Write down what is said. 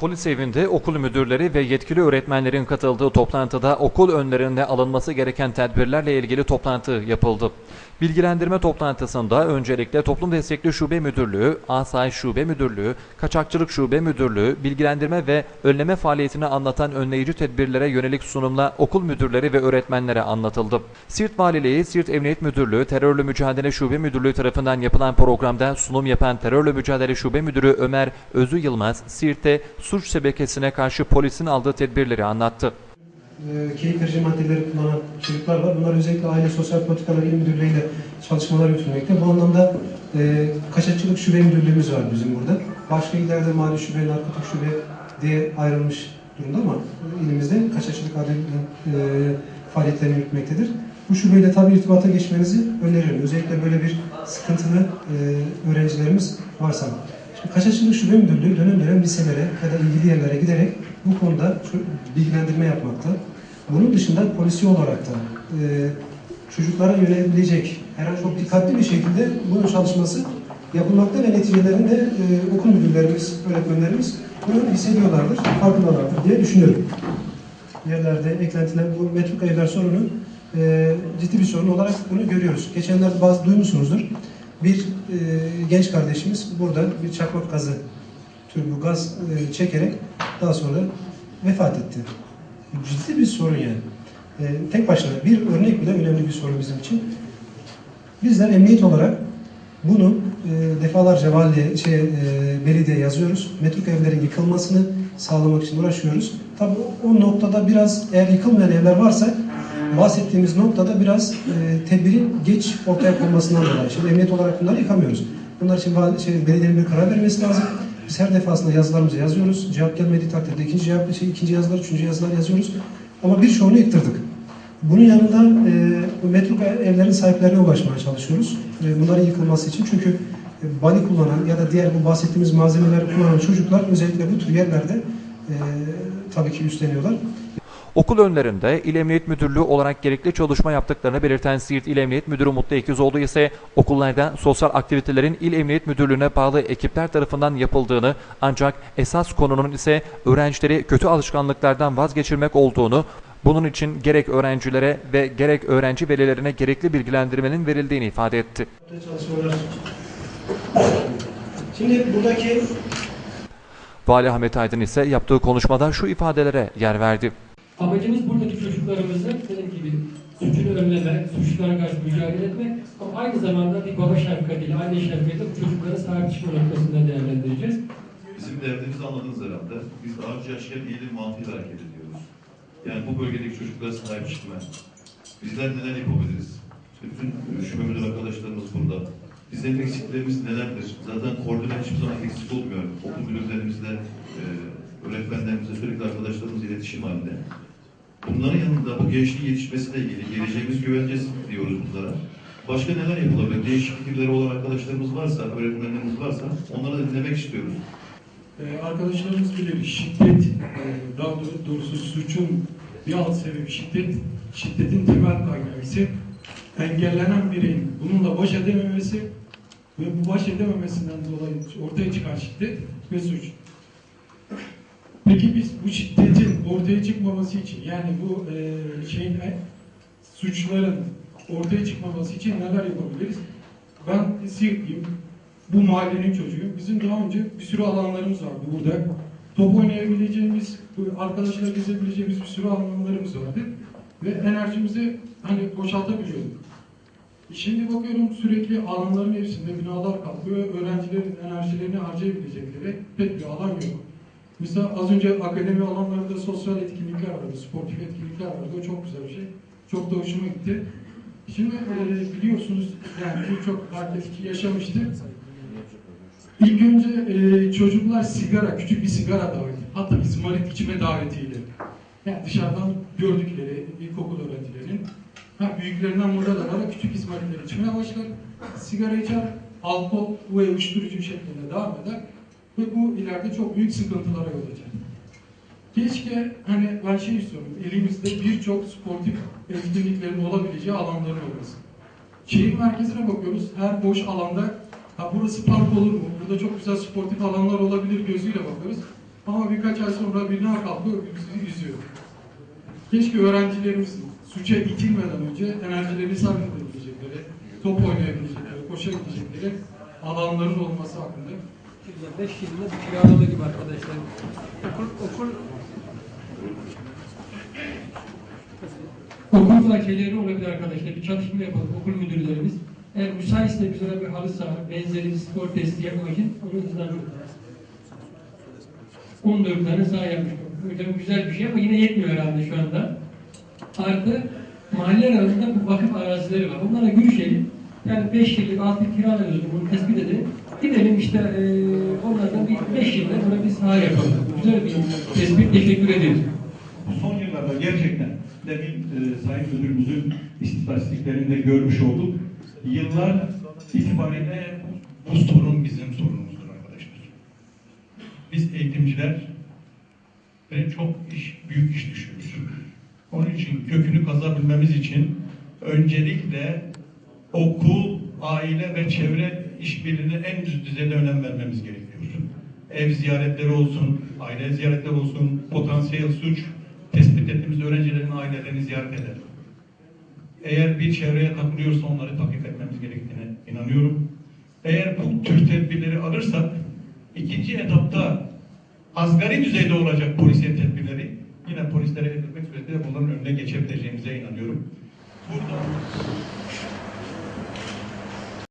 Polis evinde okul müdürleri ve yetkili öğretmenlerin katıldığı toplantıda okul önlerinde alınması gereken tedbirlerle ilgili toplantı yapıldı. Bilgilendirme toplantısında öncelikle Toplum Destekli Şube Müdürlüğü, Asayiş Şube Müdürlüğü, Kaçakçılık Şube Müdürlüğü, bilgilendirme ve önleme faaliyetini anlatan önleyici tedbirlere yönelik sunumla okul müdürleri ve öğretmenlere anlatıldı. Siirt Valiliği, Siirt Emniyet Müdürlüğü, Terörle Mücadele Şube Müdürlüğü tarafından yapılan programda sunum yapan Terörle Mücadele Şube Müdürü Ömer Özü Yılmaz, Siirt'te suç şebekesine karşı polisin aldığı tedbirleri anlattı. e, keyif verici maddeleri kullanan çocuklar var. Bunlar özellikle Aile Sosyal Politikalar İl Müdürlüğü ile çalışmalar yürütülmekte. Bu anlamda e, kaçakçılık şube müdürlüğümüz var bizim burada. Başka illerde mali şube, narkotik şube diye ayrılmış durumda ama ilimizde kaçakçılık adı e, faaliyetlerini yürütmektedir. Bu şubeyle tabii irtibata geçmenizi öneririm. Özellikle böyle bir sıkıntılı e, öğrencilerimiz varsa. Kaçakçılık Şube Müdürlüğü dönem dönem liselere ya da ilgili yerlere giderek bu konuda bilgilendirme yapmakta. Bunun dışında polisi olarak da e, çocuklara yönelebilecek herhangi çok dikkatli bir şekilde bunun çalışması yapılmakta ve neticelerini de e, okul müdürlerimiz, öğretmenlerimiz bunu hissediyorlardır, farkındalardır diye düşünüyorum. Yerlerde eklentiler, bu metruk evler sorunu e, ciddi bir sorun olarak bunu görüyoruz. Geçenlerde bazı duymuşsunuzdur. Bir e, genç kardeşimiz burada bir çakmak gazı türü bu gaz e, çekerek daha sonra vefat etti. Ciddi bir sorun yani. E, tek başına bir örnek bile önemli bir sorun bizim için. Bizler emniyet olarak bunu e, defalarca valiye, şey, e, belediye yazıyoruz. Metruk evlerin yıkılmasını sağlamak için uğraşıyoruz. Tabii o noktada biraz eğer yıkılmayan evler varsa bahsettiğimiz noktada biraz e, tedbirin geç ortaya konmasından dolayı. Şimdi emniyet olarak bunları yıkamıyoruz. Bunlar için şey, belediyenin bir karar vermesi lazım. Biz her defasında yazılarımızı yazıyoruz. Cevap gelmediği takdirde ikinci cevap, şey, ikinci yazılar, üçüncü yazılar yazıyoruz. Ama birçoğunu yıktırdık. Bunun yanında e, metruk evlerin sahiplerine ulaşmaya çalışıyoruz. E, bunların yıkılması için. Çünkü e, bali kullanan ya da diğer bu bahsettiğimiz malzemeleri kullanan çocuklar özellikle bu tür yerlerde e, tabii ki üstleniyorlar. Okul önlerinde İl Emniyet Müdürlüğü olarak gerekli çalışma yaptıklarını belirten Siirt İl Emniyet Müdürü Mutlu Ekizoğlu ise okullarda sosyal aktivitelerin İl Emniyet Müdürlüğü'ne bağlı ekipler tarafından yapıldığını ancak esas konunun ise öğrencileri kötü alışkanlıklardan vazgeçirmek olduğunu bunun için gerek öğrencilere ve gerek öğrenci velilerine gerekli bilgilendirmenin verildiğini ifade etti. Şimdi buradaki Vali Ahmet Aydın ise yaptığı konuşmada şu ifadelere yer verdi. Amacımız buradaki çocuklarımızın dediğim gibi suçunu önleme, suçlara karşı mücadele etmek ama aynı zamanda bir baba şefkatiyle, anne şefkatiyle bu çocuklara sahip çıkma noktasında değerlendireceğiz. Bizim derdimizi anladınız herhalde. Biz daha önce yaşayan iyilik mantığıyla hareket ediyoruz. Yani bu bölgedeki çocuklara sahip çıkma. Bizler neler yapabiliriz? Bütün şube arkadaşlarımız burada. Bizim eksiklerimiz nelerdir? Zaten koordine hiçbir zaman eksik olmuyor. Okul müdürlerimizle, e, öğretmenlerimizle sürekli arkadaşlarımız iletişim halinde. Bunların yanında bu gençliğin yetişmesiyle ilgili geleceğimiz güvencesi diyoruz bunlara. Başka neler yapılabilir? Değişik fikirleri olan arkadaşlarımız varsa, öğretmenlerimiz varsa onları da dinlemek istiyoruz. Ee, arkadaşlarımız bilir şiddet, e, daha doğ- doğrusu suçun bir alt sebebi şiddet, şiddetin temel kaynağı ise engellenen bireyin bununla baş edememesi ve bu baş edememesinden dolayı ortaya çıkan şiddet ve suç. Peki ortaya çıkmaması için yani bu e, şeyin e, suçların ortaya çıkmaması için neler yapabiliriz? Ben Siirtliyim, bu mahallenin çocuğuyum. Bizim daha önce bir sürü alanlarımız vardı burada. Top oynayabileceğimiz, arkadaşlar gezebileceğimiz bir sürü alanlarımız vardı. Ve enerjimizi hani boşaltabiliyorduk. Şimdi bakıyorum sürekli alanların hepsinde binalar kalkıyor öğrencilerin enerjilerini harcayabilecekleri pek bir alan yok. Mesela az önce akademi alanlarında sosyal etkinlikler vardı, sportif etkinlikler vardı. O çok güzel bir şey. Çok da hoşuma gitti. Şimdi e, biliyorsunuz yani birçok herkes yaşamıştır. İlk önce e, çocuklar sigara, küçük bir sigara daveti, hatta izmarit içme davetiyle. Yani dışarıdan gördükleri ilkokul öğrencilerinin, ha, büyüklerinden da var, küçük izmaritleri içmeye başlar. Sigara içer, alkol ve uyuşturucu şeklinde devam eder. Ve bu ileride çok büyük sıkıntılara yol açar. Keşke hani ben şey istiyorum, elimizde birçok sportif etkinliklerin olabileceği alanların olması. Şehir merkezine bakıyoruz, her boş alanda Ha burası park olur mu? Burada çok güzel sportif alanlar olabilir gözüyle bakıyoruz. Ama birkaç ay sonra birine kalkıyor, bizi üzüyor. Keşke öğrencilerimiz suça itilmeden önce enerjilerini sarf top oynayabilecekleri, koşabilecekleri alanların olması hakkında 5 yılında bir kiralama gibi arkadaşlar. Okul, okul Okul bahçeleri olabilir arkadaşlar. Bir çalışma yapalım okul müdürlerimiz. Eğer müsaitse ona bir halı saha, benzeri bir spor testi yapmak için onu hızlandırdık. 14 tane saha yapmış. Hocam güzel bir şey ama yine yetmiyor herhalde şu anda. Artı mahalle arasında bu vakıf arazileri var. Onlara görüşelim. Yani 5 yıllık 6 yıl kiralıyoruz bunu tespit edelim. Gidelim işte eee onlardan bir 5 yılda buna bir saha yapalım. Güzel bir tespit. Teşekkür ederim. Bu son yıllarda gerçekten demin e, Sayın Müdürümüzün istatistiklerinde görmüş olduk. Yıllar itibariyle Bu sorun bizim sorunumuzdur arkadaşlar. Biz eğitimciler ve çok iş, büyük iş düşüyoruz. Onun için kökünü kazabilmemiz için öncelikle okul, aile ve çevre işbirliğine en üst düzeyde önem vermemiz gerekiyor. Ev ziyaretleri olsun, aile ziyaretleri olsun, potansiyel suç tespit ettiğimiz öğrencilerin ailelerini ziyaret edelim. Eğer bir çevreye takılıyorsa onları takip etmemiz gerektiğine inanıyorum. Eğer bu tür tedbirleri alırsak ikinci etapta asgari düzeyde olacak polisiye tedbirleri yine polislere edilmek suretiyle bunların önüne geçebileceğimize inanıyorum. Burada